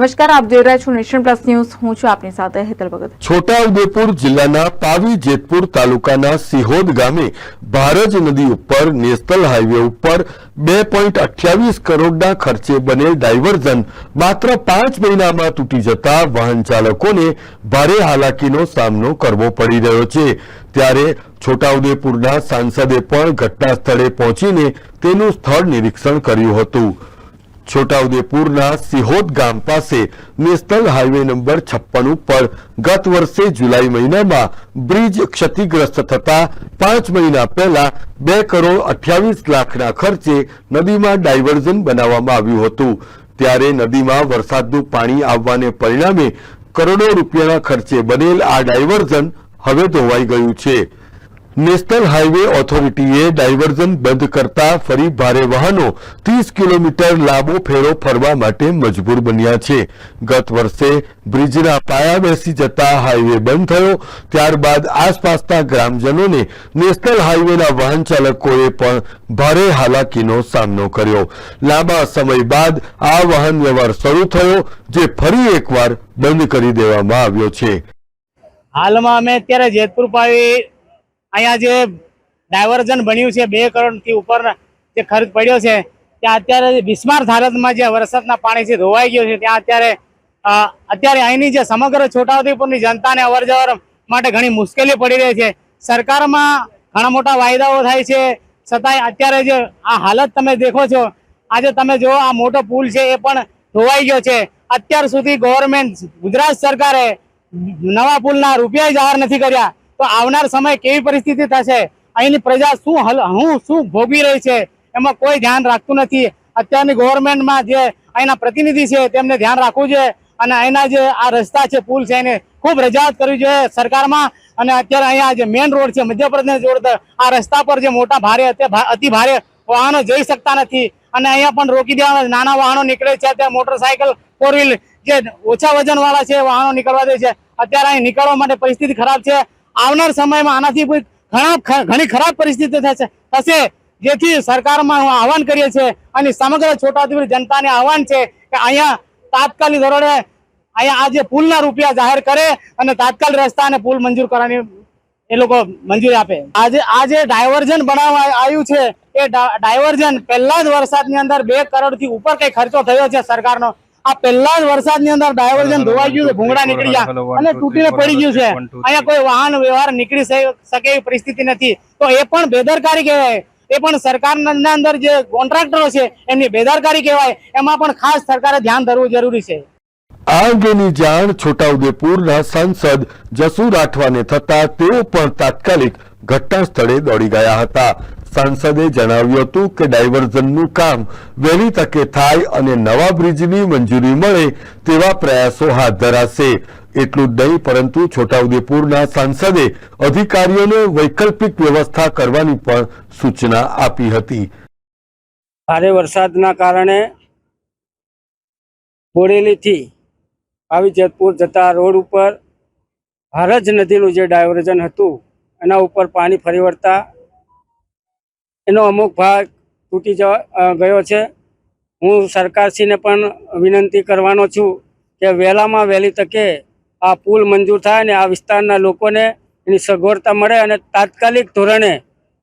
નમસ્કાર, આપ જોઈ રહ્યા છો નેશન પ્લસ ન્યૂઝ. હું છું આપની સાથે હેતલ ભગત. છોટાઉદેપુર જિલ્લાના પાવી જેતપુર તાલુકાના સિહોદ ગામે ભારજ નદી ઉપર, નેશનલ હાઈવે ઉપર બે પોઈન્ટ અઠ્યાવીસ કરોડના ખર્ચે બનેલ ડાયવર્ઝન માત્ર પાંચ મહિનામાં તૂટી જતા વાહન ચાલકોને ભારે હાલાકીનો સામનો કરવો પડી રહ્યો છે. ત્યારે છોટાઉદેપુરના સાંસદે પણ ઘટના સ્થળે પહોંચીને તેનું સ્થળ નિરીક્ષણ કર્યું હતું. છોટાઉદેપુરના સિહોદ ગામ પાસે નેશનલ હાઈવે નંબર છપ્પન ઉપર ગત વર્ષે જુલાઈ મહિનામાં બ્રિજ ક્ષતિગ્રસ્ત થતા પાંચ મહિના પહેલા બે કરોડ અઠ્યાવીસ લાખના ખર્ચે નદીમાં ડાયવર્ઝન બનાવવામાં આવ્યું હતું. ત્યારે નદીમાં વરસાદનું પાણી આવવાને પરિણામે કરોડો રૂપિયાના ખર્ચે બનેલ આ ડાયવર્ઝન હવે ધોવાઈ ગયું છે. નેશનલ હાઈવે ઓથોરિટીએ ડાયવર્ઝન બંધ કરતા ફરી ભારે વાહનો ત્રીસ કિલોમીટર લાંબો ફેરો ફરવા માટે મજબૂર બન્યા છે. ગત વર્ષે બ્રિજના પાયા બેસી જતા હાઈવે બંધ થયો. ત્યારબાદ આસપાસના ગ્રામજનોને નેશનલ હાઈવેના વાહન ચાલકોએ પણ ભારે હાલાકીનો સામનો કર્યો. લાંબા સમય બાદ આ વાહન વ્યવહાર શરૂ થયો, જે ફરી એકવાર બંધ કરી દેવામાં આવ્યો છે. હાલમાં અમે અત્યારે જેતપુર પાવી અહીંયા જે ડાયવર્ઝન બન્યું છે બે કરોડથી ઉપર જે ખર્ચ પડ્યો છે, ત્યાં અત્યારે બિસ્માર હાલતમાં જે વરસાદના પાણીથી ધોવાઈ ગયો છે, ત્યાં અત્યારે અત્યારે અહીંની જે સમગ્ર છોટાઉદેપુરની જનતાને અવરજવર માટે ઘણી મુશ્કેલી પડી રહી છે. સરકારમાં ઘણા મોટા વાયદાઓ થાય છે. છતાંય અત્યારે જે આ હાલત તમે દેખો છો, આજે તમે જો આ મોટો પુલ છે એ પણ ધોવાઈ ગયો છે. અત્યાર સુધી ગવર્મેન્ટ, ગુજરાત સરકારે નવા પુલના રૂપિયા જાહેર નથી કર્યા. તો આવનાર સમય કેવી પરિસ્થિતિ થશે? અહીંની પ્રજા શું હલ, હું શું ભોગવી રહી છે? એમાં કોઈ ધ્યાન રાખતું નથી. અત્યારની ગવર્મેન્ટમાં જે અહીંના પ્રતિનિધિ છે, તેમને ધ્યાન રાખવું જોઈએ અને અહીંના જે આ રસ્તા છે, પુલ છે, એને ખૂબ રજૂઆત કરવી જોઈએ સરકારમાં. અને અત્યારે અહીંયા જે મેઇન રોડ છે, મધ્યપ્રદેશ રોડ આ રસ્તા પર જે મોટા ભારે અતિ ભારે વાહનો જઈ શકતા નથી. અને અહીંયા પણ રોકી દેવાના નાના વાહનો નીકળે છે અત્યારે મોટરસાયકલ ફોર જે ઓછા વજનવાળા છે વાહનો નીકળવા દે છે. અત્યારે અહીં નીકળવા માટે પરિસ્થિતિ ખરાબ છે. આવનાર સમયમાં આનાથી કોઈ ઘણા ખરાબ પરિસ્થિતિ થશે થશે જેથી સરકારમાં હું આહવાન કરીએ છીએ અને સમગ્ર છોટાઉદેપુર જનતાને આહવાન છે કે અહીંયા તાત્કાલિક ધોરણે અહીંયા આજે પુલના રૂપિયા જાહેર કરે અને તાત્કાલિક રસ્તા અને પુલ મંજૂર કરવાની એ લોકો મંજૂરી આપે. આજે આ જે ડાયવર્ઝન બનાવવા આવ્યું છે. એ ડાયવર્ઝન પહેલા જ વરસાદની અંદર બે કરોડથી ઉપર કંઈ ખર્ચો થયો છે સરકારનો. આ પહેલા જ વરસાદની અંદર ડાયવર્ઝન ધોવાઈ ગયું છે ભૂંગળા નીકળી ગયા અને તૂટીને પડી ગયું છે. અહીંયા કોઈ વાહન વ્યવહાર નીકળી શકે એવી પરિસ્થિતિ નથી. તો એ પણ બેદરકારી કહેવાય. એ પણ સરકારના અંદર જે કોન્ટ્રાક્ટરો છે એમની બેદરકારી કહેવાય. એમાં પણ ખાસ સરકારે ધ્યાન ધરવું જરૂરી છે. આ અંગેની જાણ છોટાઉદેપુરના સાંસદ જસુ રાઠવાને થતા તેઓ પણ તાત્કાલિક ઘટના સ્થળે દોડી ગયા હતા. સાંસદે જણાવ્યું હતું કે ડાયવર્ઝનનું કામ વહેલી તકે થાય અને નવા બ્રિજની મંજૂરી મળે તેવા પ્રયાસો હાથ ધરાશે. એટલું જ નહીં, પરંતુ છોટાઉદેપુરના સાંસદે અધિકારીઓને વૈકલ્પિક વ્યવસ્થા કરવાની પણ સૂચના આપી હતી. ભારે વરસાદના કારણે બોડેલીથી આવી જેતપુર જતા રોડ ઉપર ભારજ નદીનું જે ડાયવર્ઝન હતું, એના ઉપર પાણી ફરી વળતા એનો અમુક ભાગ તૂટી ગયો છે. હું સરકારશ્રીને પણ વિનંતી કરવાનો છું કે વહેલામાં વહેલી તકે આ પુલ મંજૂર થાય અને આ વિસ્તારના લોકોને એની સગવડતા મળે અને તાત્કાલિક ધોરણે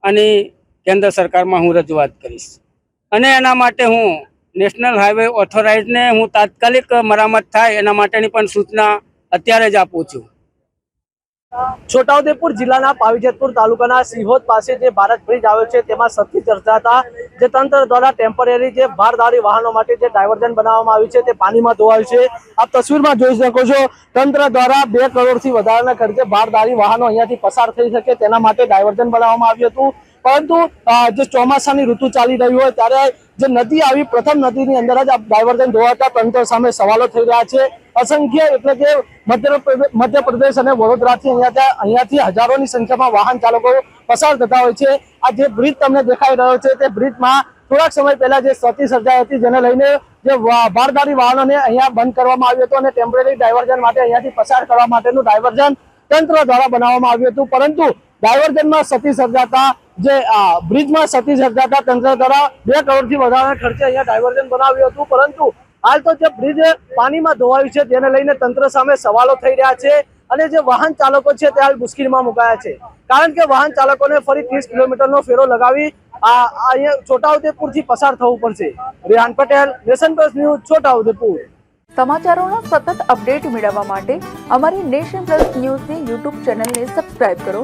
આની કેન્દ્ર સરકારમાં હું રજૂઆત કરીશ. અને એના માટે હું નેશનલ હાઈવે ઓથોરાઇઝને હું તાત્કાલિક મરામત થાય એના માટેની પણ સૂચના અત્યારે જ આપું છું. છોટાઉદેપુર જિલ્લાના પાવીજેતપુર તાલુકાના સિહોદ પાસે જે ભારત બ્રિજ આવ્યો છે, તેમાં સતત ચર્ચાતા જે તંત્ર દ્વારા ટેમ્પરરી જે ભારદારી વાહનો માટે જે ડાયવર્ઝન બનાવવામાં આવ્યું છે, તે પાણીમાં ધોવાયું છે. આપ તસવીરમાં જોઈ શકો છો, તંત્ર દ્વારા બે કરોડથી વધારાના ખર્ચે ભારદારી વાહનો અહીંયાથી પસાર થઈ શકે તેના માટે ડાયવર્ઝન બનાવવામાં આવ્યું હતું. પરંતુ જે ચોમાસાની ઋતુ ચાલી રહી હોય, ત્યારે જે નદી આવી, પ્રથમ નદીની અંદર જ આ ડાયવર્ઝન ધોવાતા તંત્ર સામે સવાલો થઈ રહ્યા છે. અસંખ્ય, એટલે કે મધ્યપ્રદેશ અને વડોદરાથી અહીંયા અહીંયાથી હજારોની સંખ્યામાં વાહન ચાલકો પસાર થતા હોય છે. આ જે બ્રિજ તમને દેખાઈ રહ્યો છે, તે બ્રિજમાં થોડાક સમય પહેલા જે ક્ષતિ સર્જાઈ હતી, જેને લઈને જે ભારદારી વાહનોને અહીંયા બંધ કરવામાં આવ્યું હતું અને ટેમ્પરરી ડાયવર્ઝન માટે અહીંયાથી પસાર કરવા માટેનું ડાયવર્ઝન તંત્ર દ્વારા બનાવવામાં આવ્યું હતું. પરંતુ ડાયવર્ઝનમાં સતી સર્જાતા જે બ્રિજમાં સતી સર્જાતા તંત્ર દ્વારા બે કરોડથી વધારે ખર્ચે અહીંયા ડાયવર્ઝન બનાવ્યું હતું. પરંતુ હાલ તો જે બ્રિજ પાણીમાં ધોવાયું છે, તેને લઈને તંત્ર સામે સવાલો થઈ રહ્યા છે અને જે વાહન ચાલકો છે, તે હાલ મુશ્કેલીમાં મુકાયા છે. કારણ કે વાહન ચાલકોને ફરી ત્રીસ કિલોમીટરનો ફેરો લગાવી આ અહીંયા છોટાઉદેપુરથી પસાર થવું પડશે. Rehan Patel, Nation Plus News, Chhota Udepur. સમાચારોના સતત અપડેટ મેળવવા માટે અમારી નેશન પ્લસ ન્યૂઝની યુટ્યુબ ચેનલને સબસ્ક્રાઇબ કરો.